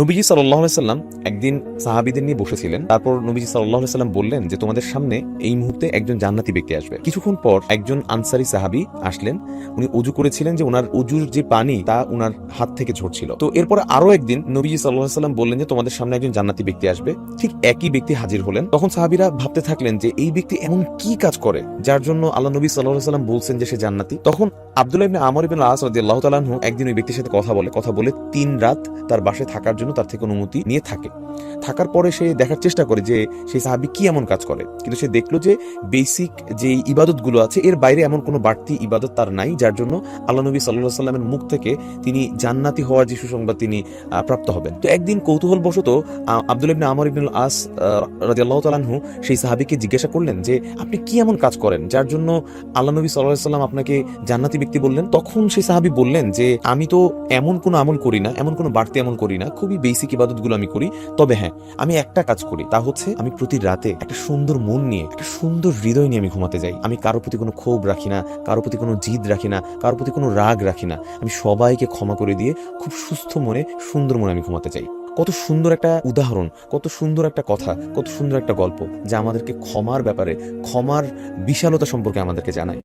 নবীজি সাল্লাহ সাল্লাম একদিন সাহাবিদের নিয়ে বসেছিলেন। তারপর নবীজি সাল্লাহ সাল্লাম বললেন যে, তোমাদের সামনে এই মুহূর্তে একজন জান্নাতি ব্যক্তি আসবে। কিছুক্ষণ পর একজন আনসারি সাহাবি আসলেন। উনি অজু করেছিলেন যে ওনার অজুর যে পানি, তা ওনার হাত থেকে ঝরছিল। তো এরপরে আরও একদিন নবীজি সাল্লাহ সাল্লাম বললেন যে, তোমাদের সামনে একজন জান্নাতি ব্যক্তি আসবে। ঠিক একই ব্যক্তি হাজির হলেন। তখন সাহাবিরা ভাবতে থাকলেন যে, এই ব্যক্তি এমন কি কাজ করে, যার জন্য আল্লাহ নবী সাল্লাহ সাল্লাম বলছেন যে, সে জান্নাতি। তখন আব্দুল্লাহ আমর ইবনে আস রাদিয়াল্লাহু তাআলা একদিন ওই ব্যক্তির সাথে কথা বলে কথা বলে তিন রাত তার বাসায় থাকার জন্য তার থেকে অনুমতি নিয়ে থাকে। থাকার পরে সে দেখার চেষ্টা করে যে সেই সাহাবি কি এমন কাজ করে। কিন্তু সে দেখল যে বেসিক যে ইবাদতগুলো আছে, এর বাইরে এমন কোনো বাড়তি ইবাদত তার নাই, যার জন্য আল্লাহ নবী সাল্লাহ সাল্লামের মুখ থেকে তিনি জান্নাতি হওয়ার যে সুসংবাদ তিনি প্রাপ্ত হবেন। তো একদিন কৌতূহলবশত আব্দুল ইবনে আমর ইবনুল আস রাজিয়াল্লাহ তালানহু সেই সাহাবিকে জিজ্ঞাসা করলেন যে, আপনি কি এমন কাজ করেন? যার জন্য আল্লাহ নবী সাল্লাহ সাল্লাম আপনাকে জান্নাতি ব্যক্তি বললেন। তখন সেই সাহাবি বললেন যে, আমি তো এমন কোনো আমল করি না, এমন কোনো বাড়তি আমল করি না, খুবই বেসিক ইবাদতগুলো আমি করি। তবে হ্যাঁ আমি একটা কাজ করি। তা হচ্ছে আমি প্রতি রাতে একটা সুন্দর মন নিয়ে, একটা সুন্দর হৃদয় নিয়ে আমি ঘুমাতে যাই। আমি কারোর প্রতি কোনো ক্ষোভ রাখি না কারোর প্রতি কোনো জিদ রাখি না কারোর প্রতি কোনো রাগ রাখি না। আমি সবাইকে ক্ষমা করে দিয়ে খুব সুস্থ মনে, সুন্দর মনে আমি ঘুমাতে চাই। কত সুন্দর একটা উদাহরণ, কত সুন্দর একটা কথা, কত সুন্দর একটা গল্প যা আমাদেরকে ক্ষমার ব্যাপারে, ক্ষমার বিশালতা সম্পর্কে আমাদেরকে জানায়।